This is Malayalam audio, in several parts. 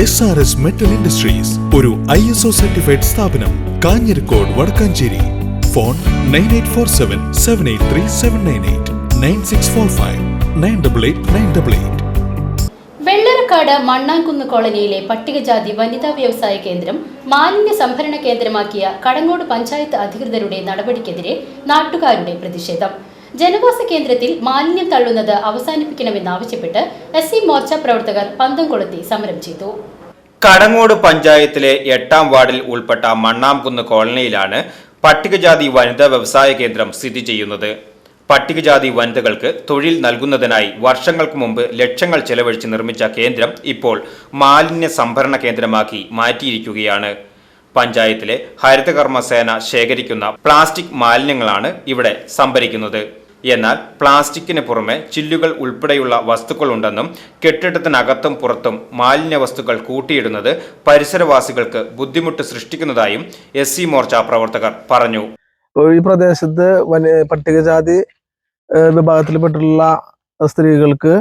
S R S metal industries ഒരു ഐ എസ് ഒ സർട്ടിഫൈഡ് സ്ഥാപനം Kanjirakode Vadakkanchery. Phone nine eight four seven seven eight three seven nine eight nine six four five nine double eight nine double eight Vellarakkad Mannamkunnu കോളനിയിലെ പട്ടികജാതി വനിതാ വ്യവസായ കേന്ദ്രം മാലിന്യ സംഭരണ കേന്ദ്രമാക്കിയ കടങ്ങോട് പഞ്ചായത്ത് അധികൃതരുടെ നടപടിക്കെതിരെ നാട്ടുകാരുടെ പ്രതിഷേധം. ജനവാസ കേന്ദ്രത്തിൽ മാലിന്യം തള്ളുന്നത് അവസാനിപ്പിക്കണമെന്നാവശ്യപ്പെട്ട് എസ് സി മോർച്ച പ്രവർത്തകർ പന്തം കൊളുത്തി സമരം ചെയ്തു. കടങ്ങോട് പഞ്ചായത്തിലെ എട്ടാം വാർഡിൽ ഉൾപ്പെട്ട മണ്ണാംകുന്ന് കോളനിയിലാണ് പട്ടികജാതി വനിതാ വ്യവസായ കേന്ദ്രം സ്ഥിതി ചെയ്യുന്നത്. പട്ടികജാതി വനിതകൾക്ക് തൊഴിൽ നൽകുന്നതിനായി വർഷങ്ങൾക്ക് മുമ്പ് ലക്ഷങ്ങൾ ചെലവഴിച്ച് നിർമ്മിച്ച കേന്ദ്രം ഇപ്പോൾ മാലിന്യ സംഭരണ കേന്ദ്രമാക്കി മാറ്റിയിരിക്കുകയാണ്. പഞ്ചായത്തിലെ ഹരിതകർമ്മ സേന ശേഖരിക്കുന്ന പ്ലാസ്റ്റിക് മാലിന്യങ്ങളാണ് ഇവിടെ സംഭരിക്കുന്നത്. എന്നാൽ പ്ലാസ്റ്റിക്കിന് പുറമെ ചില്ലുകൾ ഉൾപ്പെടെയുള്ള വസ്തുക്കളുണ്ടെന്നും കെട്ടിടത്തിനകത്തും പുറത്തും മാലിന്യ വസ്തുക്കൾ കൂട്ടിയിടുന്നത് പരിസരവാസികൾക്ക് ബുദ്ധിമുട്ട് സൃഷ്ടിക്കുന്നതായും എസ് മോർച്ച പ്രവർത്തകർ പറഞ്ഞു. ഈ പ്രദേശത്ത് പട്ടികജാതി വിഭാഗത്തിൽപ്പെട്ടുള്ള സ്ത്രീകൾക്ക്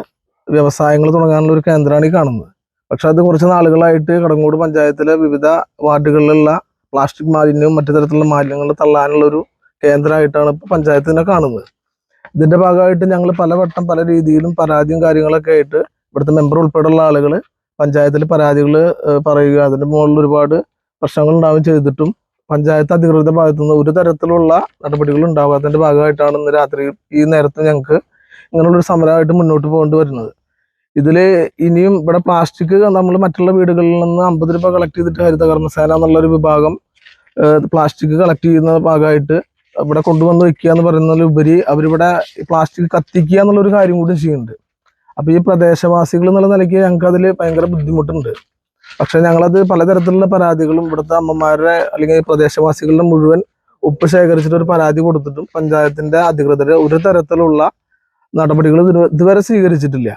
വ്യവസായങ്ങൾ തുടങ്ങാനുള്ള ഒരു കേന്ദ്രമാണ് ഈ കാണുന്നത്. പക്ഷെ അത് കുറച്ച് നാളുകളായിട്ട് കടങ്ങോട് പഞ്ചായത്തിലെ വിവിധ വാർഡുകളിലുള്ള പ്ലാസ്റ്റിക് മാലിന്യവും മറ്റു തരത്തിലുള്ള മാലിന്യങ്ങൾ തള്ളാനുള്ള ഒരു കേന്ദ്രമായിട്ടാണ് ഇപ്പോൾ പഞ്ചായത്തിനെ കാണുന്നത്. ഇതിന്റെ ഭാഗമായിട്ട് ഞങ്ങൾ പലവട്ടം പല രീതിയിലും പരാതിയും കാര്യങ്ങളൊക്കെ ആയിട്ട് ഇവിടുത്തെ മെമ്പർ ഉൾപ്പെടെയുള്ള ആളുകൾ പഞ്ചായത്തിൽ പരാതികൾ പറയുക. അതിന്റെ മുകളിൽ ഒരുപാട് പ്രശ്നങ്ങൾ ഉണ്ടാവുകയും ചെയ്തിട്ടും പഞ്ചായത്ത് അധികൃതരുടെ ഭാഗത്തുനിന്ന് ഒരു തരത്തിലുള്ള നടപടികൾ ഉണ്ടാവാത്തതിന്റെ ഭാഗമായിട്ടാണ് ഇന്ന് രാത്രി ഈ നേരത്ത് ഞങ്ങൾക്ക് ഇങ്ങനെയുള്ളൊരു സമരമായിട്ട് മുന്നോട്ട് പോകേണ്ടി വരുന്നത്. ഇതിൽ ഇനിയും ഇവിടെ പ്ലാസ്റ്റിക് നമ്മൾ മറ്റുള്ള വീടുകളിൽ നിന്ന് അമ്പത് രൂപ കളക്ട് ചെയ്തിട്ട് ഹരിതകർമ്മസേന എന്നുള്ളൊരു വിഭാഗം പ്ലാസ്റ്റിക് കളക്ട് ചെയ്യുന്ന ഭാഗമായിട്ട് ഇവിടെ കൊണ്ടുവന്ന് വെക്കുക എന്ന് പറയുന്നതിലുപരി അവരിവിടെ പ്ലാസ്റ്റിക് കത്തിക്കുക എന്നുള്ളൊരു കാര്യം കൂടി ചെയ്യുന്നുണ്ട്. അപ്പോൾ ഈ പ്രദേശവാസികൾ എന്നുള്ള നിലയ്ക്ക് ഞങ്ങൾക്ക് അതിൽ ഭയങ്കര ബുദ്ധിമുട്ടുണ്ട്. പക്ഷെ ഞങ്ങളത് പലതരത്തിലുള്ള പരാതികളും ഇവിടുത്തെ അമ്മമാരുടെ അല്ലെങ്കിൽ പ്രദേശവാസികളുടെ മുഴുവൻ ഉപ്പ് ശേഖരിച്ചിട്ട് ഒരു പരാതി കൊടുത്തിട്ടും പഞ്ചായത്തിന്റെ അധികൃതർ ഒരു തരത്തിലുള്ള നടപടികൾ ഇതുവരെ സ്വീകരിച്ചിട്ടില്ല.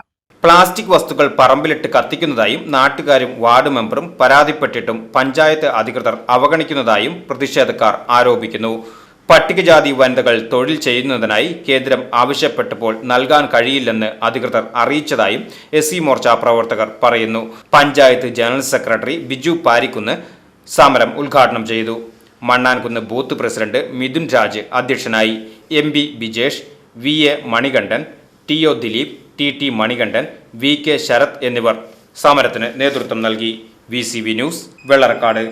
പ്ലാസ്റ്റിക് വസ്തുക്കൾ പറമ്പിലിട്ട് കത്തിക്കുന്നതായും നാട്ടുകാരും വാർഡ് മെമ്പറും പരാതിപ്പെട്ടിട്ടും പഞ്ചായത്ത് അധികൃതർ അവഗണിക്കുന്നതായും പ്രതിഷേധക്കാർ ആരോപിക്കുന്നു. പട്ടികജാതി വനിതകൾ തൊഴിൽ ചെയ്യുന്നതിനായി കേന്ദ്രം ആവശ്യപ്പെട്ടപ്പോൾ നൽകാൻ കഴിയില്ലെന്ന് അധികൃതർ അറിയിച്ചതായും എസ് സി മോർച്ച പ്രവർത്തകർ പറയുന്നു. പഞ്ചായത്ത് ജനറൽ സെക്രട്ടറി ബിജു പാരിക്കുന്ന് സമരം ഉദ്ഘാടനം ചെയ്തു. മണ്ണാൻകുന്ന് ബൂത്ത് പ്രസിഡന്റ് മിഥുൻ രാജ് അധ്യക്ഷനായി. M B Bijesh V A Manikandan T O Dileep T T Manikandan V K Sarath എന്നിവർ സമരത്തിന് നേതൃത്വം നൽകി. V C V news Vellarakkad.